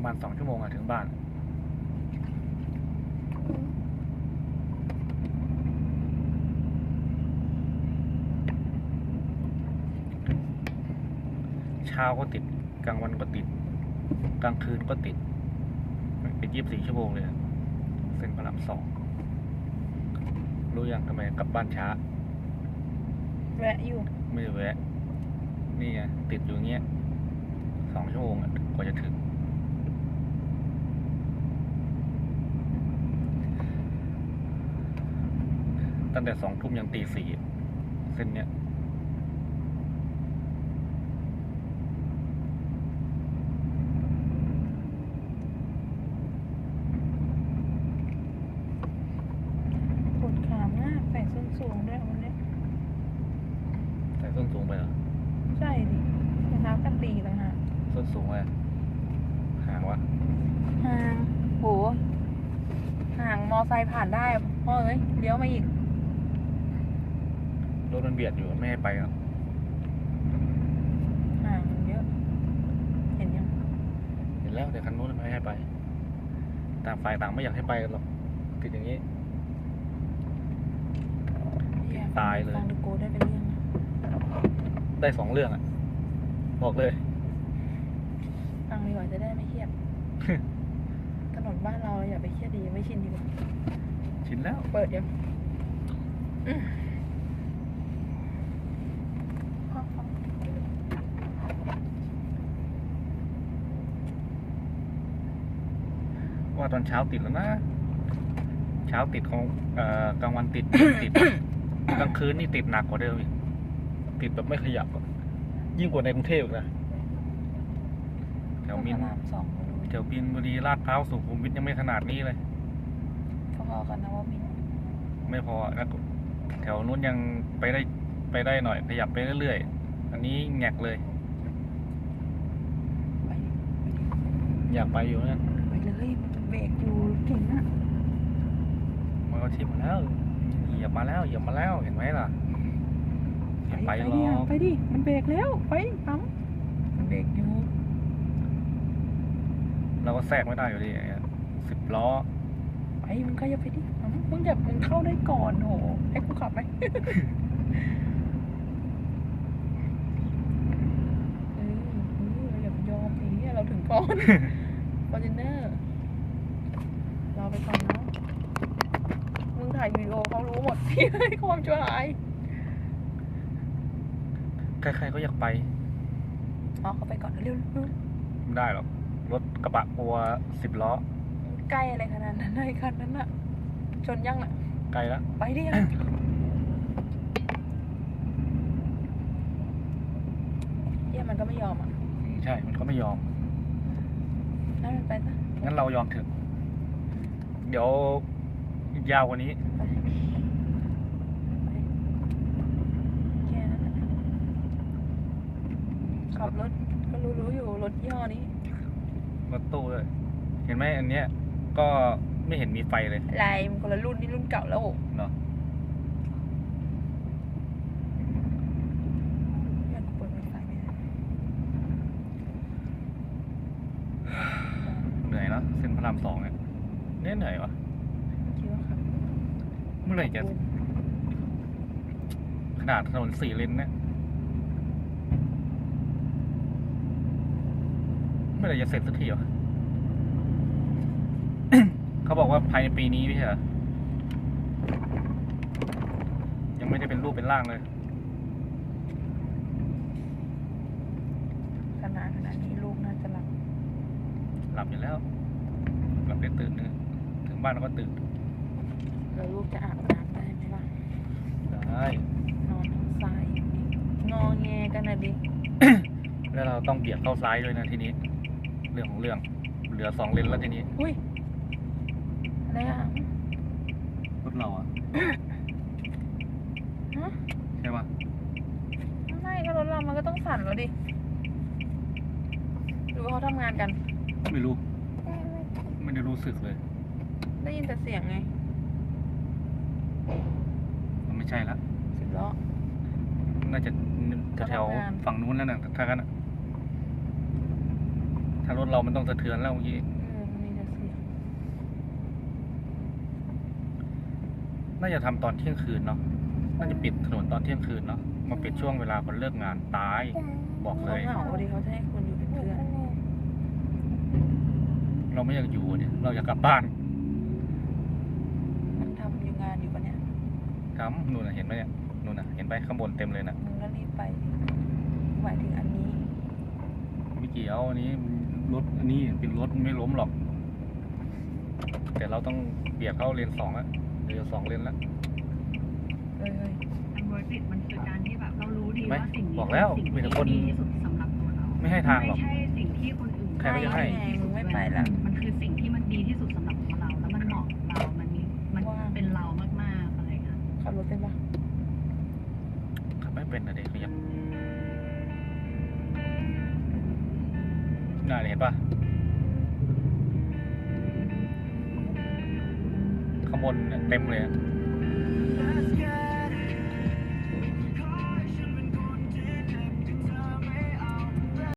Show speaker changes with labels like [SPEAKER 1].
[SPEAKER 1] ประมาณสองชั่วโมงอะถึงบ้าน เช้าก็ติด กลางวันก็ติด กลางคืนก็ติด เป็นยี่สิบสี่ชั่วโมงเลยอะเส้นพระรามสอง รู้ยังทำไมกลับบ้านช้า
[SPEAKER 2] แวะอยู่
[SPEAKER 1] ไม่ได้แวะ นี่ไงติดอยู่อย่างเงี้ยสองชั่วโมงอะกว่าจะถึง ตั้งแต่สองทุ่มยันตีสี่อะเส้นเนี้ย
[SPEAKER 2] ปวดขามากใส่ส้นสูงด้วยวันนี้
[SPEAKER 1] ใส่ส้นสูงไปเหรอ
[SPEAKER 2] ใช่ดิรองเท้ากันตีต่างหาก
[SPEAKER 1] ส้นสูงไปห่างวะ
[SPEAKER 2] ห่างโหห่างมอไซค์ผ่านได้อะพ่อเอ้ยเลี้ยวมาอีก
[SPEAKER 1] รถมันเบียดอยู่ไม่ให้ไปหรอก
[SPEAKER 2] ห่างเยอะ เห็นยัง
[SPEAKER 1] เห็นแล้วแต่คันนู้นไม่ให้ไป ต่างฝ่ายต่างไม่อยากให้ไปกันหรอกติดอย่างนี้
[SPEAKER 2] หี้
[SPEAKER 1] ตายเลย
[SPEAKER 2] ฟังดูโกได้เป็นเรื่องนะ
[SPEAKER 1] ได้สองเรื่องอะ บอกเลย
[SPEAKER 2] ฟังดีกว่าจะได้ไม่เครียด ถนนบ้านเราอย่าไปเครียดดีไม่ชินดีกว่า
[SPEAKER 1] ชินแล้ว
[SPEAKER 2] เปิดยังอืมพ่อพ่อ
[SPEAKER 1] ว่าตอนเช้าติดแล้วนะ เช้าติดของเอ่อกลางวันติดติดกลางคืนนี่ติดหนักกว่าเดิมอีกติดแบบไม่ขยับอะยิ่งกว่าในกรุงเทพอีกนะแถวมิน
[SPEAKER 2] พระรามสองก็รู้
[SPEAKER 1] แถวบินบุรีลาดพร้าวสุขุมวิทยังไม่ขนาดนี้เลย
[SPEAKER 2] พอๆกันนะว่ามิน
[SPEAKER 1] ไม่พอแล้วก็แถวนู้นยังไปได้ไปได้หน่อย ขยับไปเรื่อยๆ อันนี้แงกเลย
[SPEAKER 2] ไป
[SPEAKER 1] อยากไปอยู่นะ
[SPEAKER 2] ไปเลยเบรกอยู่ถึงอะ
[SPEAKER 1] มันก็ชิมมาแล้วเหยียบมาแล้วเหยียบมาแล้วเห็นไหมล่ะอย่าไปหร
[SPEAKER 2] ดิ
[SPEAKER 1] อก
[SPEAKER 2] ไปดิ มันเบรกแล้วไปปั๊มมันเบรกอยู่
[SPEAKER 1] เราก็แทรกไม่ได้อยู่ดีสิบล้อ
[SPEAKER 2] ไปมึงก็อย่าไปดิปั๊มมึงอย่ามึงเข้าได้ก่อนโหให้กูขับไหม เออเออเราอย่าไปยอมสิเนี่ยเราถึงก่อน ฟอร์จูเนอร์รอ ไปก่อนเนาะมึงถ่ายวีดีโอเขารู้หมดที่ให้ความชั่วร้าย
[SPEAKER 1] ใครๆก็อยากไป
[SPEAKER 2] อ๋อเขาไปก่อนเร็วๆเร็ว
[SPEAKER 1] ไม่ได้หรอกรถกระบะกลัวสิบล้อ
[SPEAKER 2] ใกล้อะไรขนาดนั้นไอ้คันนั้นอะชนยังอะ
[SPEAKER 1] ไกลแล้ว
[SPEAKER 2] ไปดิอะเยี่ยมันก็ไม่ยอมอะ
[SPEAKER 1] ใช่ มันก็ไม่ยอม
[SPEAKER 2] นั่นมันไปซะ
[SPEAKER 1] งั้นเรายอมเถอะ เดี๋ยวอีกยาวกว่านี้
[SPEAKER 2] ไปไปแค่นั้นแหละขับรถก็รู้ๆอยู่รถยี่ห้อนี้
[SPEAKER 1] รถตู้เลยเห็นไหมอันเนี้ย ก็ไม่เห็นมีไฟเลย
[SPEAKER 2] ลายมันคนละรุ่นนี่รุ่นเก่าแล้ว
[SPEAKER 1] เนาะ
[SPEAKER 2] อยากเปิดไฟไม่ได้
[SPEAKER 1] เหนื่อยแล้วเส้นพระรามสองเนี่ย เนี่ยเหนื่อยวะ
[SPEAKER 2] คิดว่าขับ
[SPEAKER 1] เมื่อไหร่จะขนาดถนนสี่เลนเนี่ยเมื่อไหร่จะเสร็จสักทีวะเขาบอกว่าภายในปีนี้ไม่ใช่เหรอยังไม่ได้เป็นรูปเป็นร่างเลย
[SPEAKER 2] ขนาดขนาดนี้ลูกน่าจะหลับ
[SPEAKER 1] หลับอยู่แล้วหลับได้ตื่นนึงถึง บ้านแล้วก็ตื่น
[SPEAKER 2] แล้วลูกจะอาบน้ำได้ไหมล่ะ
[SPEAKER 1] ได้
[SPEAKER 2] นอนทางซ้ายอยู่ดิงอแงกันนะดิ
[SPEAKER 1] แล้วเราต้องเบียดเข้าซ้ายด้วยนะทีนี้ เรื่องของเรื่อง เหลือสองเลนแล้วทีนี้
[SPEAKER 2] อุ้ยอะไรอะ
[SPEAKER 1] รถเราอะ
[SPEAKER 2] ฮะ
[SPEAKER 1] ใช่ปะ
[SPEAKER 2] ไม่ก็รถเรามันก็ต้องสั่นแล้วดิหรือว่าเขาทำงานกัน
[SPEAKER 1] ไม่รู้ ไม่ได้รู้สึกเลย
[SPEAKER 2] ได้ยินแต่เสียงไง
[SPEAKER 1] มันไม่ใช่ละ
[SPEAKER 2] สิบล้อ
[SPEAKER 1] น่าจะแถว
[SPEAKER 2] เขาทำงาน
[SPEAKER 1] ฝั่งนู้นแล้วนะถ้ากันอะถ้ารถเรามันต้องสะเทือนแล้วเมื่อกี้
[SPEAKER 2] เออมันมีแต่เสียง
[SPEAKER 1] น่าจะทำตอนเที่ยงคืนเนาะน่าจะปิดถนนตอนเที่ยงคืนเนาะมาปิดช่วงเวลาคนเลิกงานตาย บอกเล
[SPEAKER 2] เขา
[SPEAKER 1] ย
[SPEAKER 2] เหงาพอดีเขาจะให้คนอยู่เป็นเพื่อน
[SPEAKER 1] เราไม่อยากอยู่เนี่ย เราอยากกลับบ้าน
[SPEAKER 2] มันทำอยู่งานอยู่ปะเนี่ย
[SPEAKER 1] ครับนู่นน่ะเห็นไหมเนี่ยนู่นน่ะเห็นไปข้างบนเต็มเลยนะ
[SPEAKER 2] มึงก็รีบไปดิหมายถึงอันนี้
[SPEAKER 1] ไม่เกี่ยวอันนี้รถอันนี้เป็นรถไม่ล้มหรอก แต่เราต้องเบียดเข้าเลนสองอะเลนสองเลนแล้ว
[SPEAKER 2] เฮ้ยเฮ้ย
[SPEAKER 3] อันเวอร์ติดมันคือการที่แบบเรารู้ดี
[SPEAKER 1] ไหม
[SPEAKER 3] ว่าสิ่งนี้
[SPEAKER 1] บอกแล้ว
[SPEAKER 3] เป็นสิ่ง
[SPEAKER 1] มีแต่
[SPEAKER 3] ที่
[SPEAKER 1] คน
[SPEAKER 3] ดีที่สุดสำหรับตัวเรา
[SPEAKER 1] ไม่ให้ทางหรอก
[SPEAKER 3] ไม่ใช่สิ่งที่คนอื่น
[SPEAKER 1] ใครก็จะให้
[SPEAKER 3] ดีที่สุด
[SPEAKER 2] มึงไม่ไปละ
[SPEAKER 3] มันคือสิ่งที่มันดีที่สุดส
[SPEAKER 2] ขับรถเป็นปะ
[SPEAKER 1] ขับไม่เป็นนะเด็กขยับน่าเห็นปะข้างบนเต็มเลยอะ